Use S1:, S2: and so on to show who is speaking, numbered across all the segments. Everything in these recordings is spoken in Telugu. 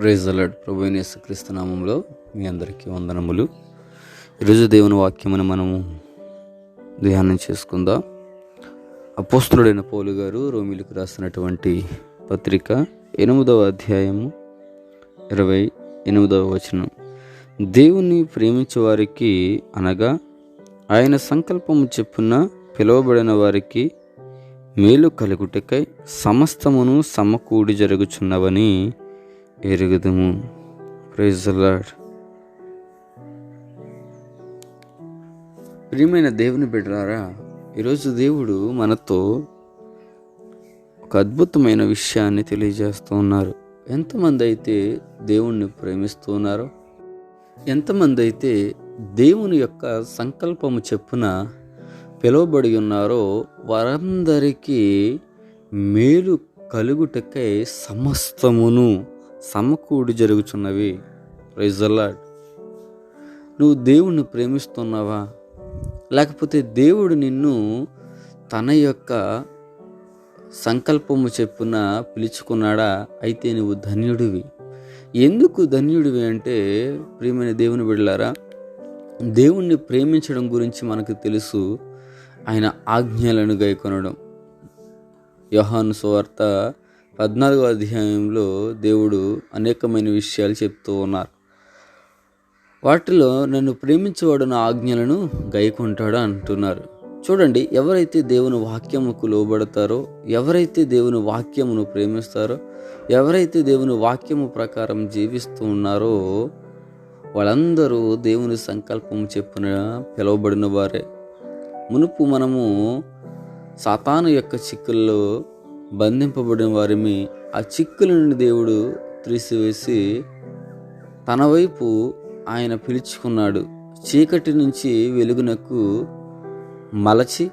S1: ప్రైజ్ అలాడ్ ప్రభు క్రీస్తు నామంలో మీ అందరికీ వందనములు. ఈరోజు దేవుని వాక్యమని మనము ధ్యానం చేసుకుందాం. అపోస్తుడైన పౌలు గారు రోమిలకు రాసినటువంటి పత్రిక ఎనిమిదవ అధ్యాయము ఇరవై ఎనిమిదవ వచనం. దేవుని ప్రేమించే వారికి అనగా ఆయన సంకల్పము చెప్పున పిలువబడిన వారికి మేలు కలుగుటకై సమస్తమును సమకూడి జరుగుచున్నవని ఎరుగుదుము. ప్రైజ్ లార్డ్ ప్రియమైన దేవుని బిడ్డలారా ఈరోజు దేవుడు మనతో ఒక అద్భుతమైన విషయాన్ని తెలియజేస్తూ ఉన్నారు. ఎంతమంది అయితే దేవుణ్ణి ప్రేమిస్తూ ఉన్నారో ఎంతమంది అయితే దేవుని యొక్క సంకల్పము చెప్పున పిలువబడి ఉన్నారో వారందరికీ మేలు కలుగుటకై సమస్తమును సమకూడి జరుగుచున్నవి. ప్రైజల్లాడ్ నువ్వు దేవుణ్ణి ప్రేమిస్తున్నావా? లేకపోతే దేవుడు నిన్ను తన యొక్క సంకల్పము చెప్పున పిలుచుకున్నాడా? అయితే నువ్వు ధన్యుడివి. ఎందుకు ధన్యుడివి అంటే ప్రియమైన దేవుని బిడ్డలారా దేవుణ్ణి ప్రేమించడం గురించి మనకు తెలుసు. ఆయన ఆజ్ఞలను గైకొనడం. యోహాను సువార్త పద్నాలుగో అధ్యాయంలో దేవుడు అనేకమైన విషయాలు చెప్తూ ఉన్నారు. వాటిలో నన్ను ప్రేమించేవాడు నా ఆజ్ఞలను గైకుంటాడు అంటున్నారు. చూడండి ఎవరైతే దేవుని వాక్యముకు లోబడతారో ఎవరైతే దేవుని వాక్యమును ప్రేమిస్తారో ఎవరైతే దేవుని వాక్యము ప్రకారం జీవిస్తూ ఉన్నారో వాళ్ళందరూ దేవుని సంకల్పం చెప్పున పిలువబడిన వారే. మునుపు మనము సాతాను యొక్క చిక్కుల్లో బంధింపబడిన వారిని ఆ చిక్కుల నుండి దేవుడు తీసివేసి తన వైపు ఆయన పిలుచుకున్నాడు. చీకటి నుంచి వెలుగునకు మలచి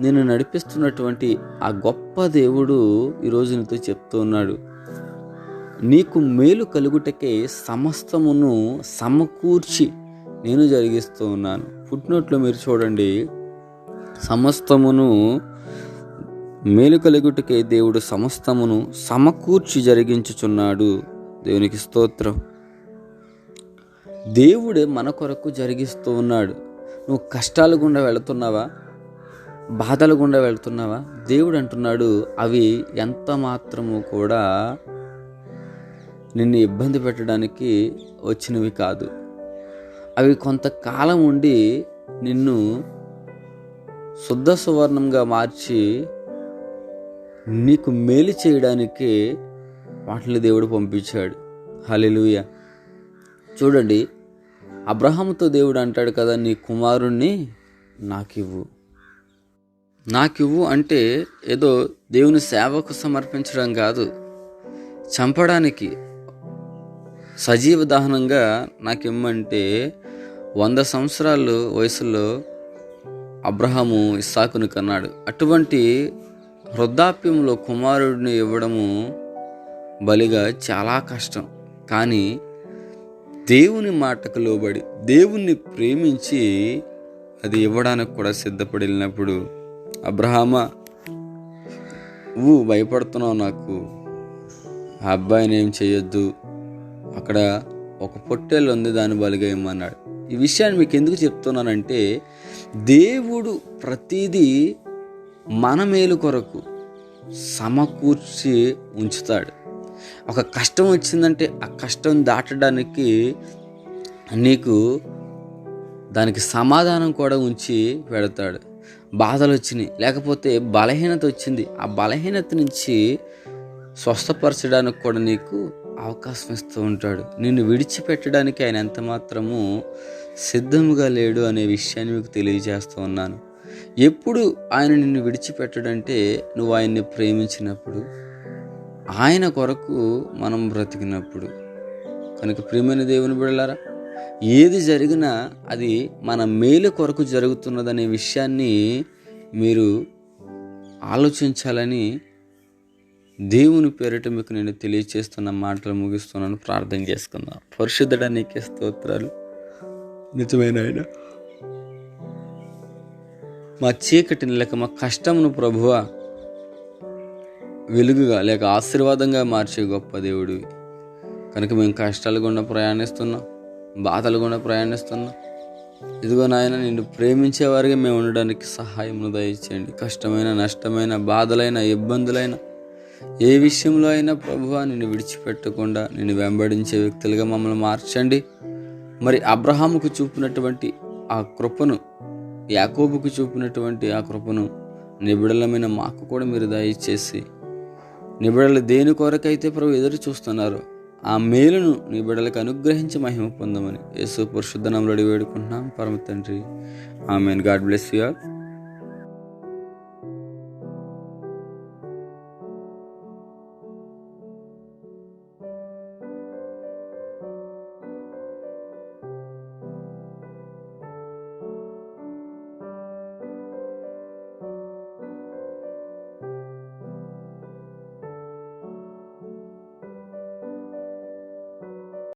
S1: నేను నడిపిస్తున్నటువంటి ఆ గొప్ప దేవుడు ఈరోజు నీతో చెప్తూ ఉన్నాడు. నీకు మేలు కలుగుటకే సమస్తమును సమకూర్చి నేను జరిగిస్తూ ఉన్నాను. ఫుట్నోట్లో మీరు చూడండి. సమస్తమును మేలు దేవుడు సమస్తమును సమకూర్చి జరిగించుచున్నాడు. దేవునికి స్తోత్రం. దేవుడే మన కొరకు జరిగిస్తూ ఉన్నాడు. నువ్వు కష్టాలు గుండా వెళుతున్నావా? బాధలు గుండా వెళుతున్నావా? దేవుడు అంటున్నాడు అవి ఎంత మాత్రము కూడా నిన్ను ఇబ్బంది పెట్టడానికి వచ్చినవి కాదు. అవి కొంతకాలం ఉండి నిన్ను శుద్ధ సువర్ణంగా మార్చి నీకు మేలు చేయడానికి వాటిని దేవుడు పంపించాడు. హలెలుయ చూడండి అబ్రహాముతో దేవుడు అంటాడు కదా నీ కుమారుణ్ణి నాకివ్వు. నాకివ్వు అంటే ఏదో దేవుని సేవకు సమర్పించడం కాదు. చంపడానికి సజీవ దహనంగా నాకు ఇమ్మంటే వంద సంవత్సరాలు వయసులో అబ్రహాము ఇస్సాకును కన్నాడు. అటువంటి వృద్ధాప్యంలో కుమారుడిని ఇవ్వడము బలిగా చాలా కష్టం. కానీ దేవుని మాటకు లోబడి దేవుణ్ణి ప్రేమించి అది ఇవ్వడానికి కూడా సిద్ధపడి వెళ్ళినప్పుడు అబ్రహామా నువ్వు భయపడుతున్నావు నాకు. ఆ అబ్బాయిని ఏం చేయొద్దు. అక్కడ ఒక పొట్టేలు ఉంది దాన్ని బలిగా ఇమ్మన్నాడు. ఈ విషయాన్ని మీకు ఎందుకు చెప్తున్నానంటే దేవుడు ప్రతిదీ మన మేలు కొరకు సమకూర్చి ఉంచుతాడు. ఒక కష్టం వచ్చిందంటే ఆ కష్టం దాటడానికి నీకు దానికి సమాధానం కూడా ఉంచి పెడతాడు. బాధలు వచ్చినాయి. లేకపోతే బలహీనత వచ్చింది. ఆ బలహీనత నుంచి స్వస్థపరచడానికి కూడా నీకు అవకాశం ఇస్తూ ఉంటాడు. నిన్ను విడిచిపెట్టడానికి ఆయన ఎంత మాత్రము సిద్ధముగా లేడు అనే విషయాన్ని మీకు తెలియజేస్తూ ఉన్నాను. ఎప్పుడు ఆయన నిన్ను విడిచిపెట్టడంటే నువ్వు ఆయన్ని ప్రేమించినప్పుడు ఆయన కొరకు మనం బ్రతికినప్పుడు. కనుక ప్రియమైన దేవుని బిడలారా ఏది జరిగినా అది మన మేలు కొరకు జరుగుతున్నదనే విషయాన్ని మీరు ఆలోచించాలని దేవుని పేరిట మీకు నేను తెలియచేస్తున్న మాటలు ముగిస్తున్నాను. ప్రార్థన చేసుకుందాం. పరిశుద్ధడానికి స్తోత్రాలు. నిజమైన ఆయన మా చీకటిని లేక మా కష్టమును ప్రభువ వెలుగుగా లేక ఆశీర్వాదంగా మార్చే గొప్ప దేవుడు కనుక మేము కష్టాలు గుండా ప్రయాణిస్తున్నాం బాధలు గుండా ప్రయాణిస్తున్నాం. ఇదిగో నాయన నిన్ను ప్రేమించేవారిగా మేము ఉండడానికి సహాయం దయచేయండి. కష్టమైన నష్టమైన బాధలైన ఇబ్బందులైన ఏ విషయంలో అయినా ప్రభువ నిన్ను విడిచిపెట్టకుండా నిన్ను వెంబడించే వ్యక్తులుగా మమ్మల్ని మార్చండి. మరి అబ్రహాముకు చూపినటువంటి ఆ కృపను యాకోబుకు చూపినటువంటి ఆ కృపను నిబిడలమైన మాకు కూడా మీరు దయచేసి నిబిడలు దేని కొరకైతే ప్రభు ఎదురు చూస్తున్నారు ఆ మేలును నీ బిడ్డలకు అనుగ్రహించి మహిమ పొందమని యేసు పరిశుద్ధనంలో వేడుకుంటున్నాం. పరమ తండ్రి. Amen. God bless you all.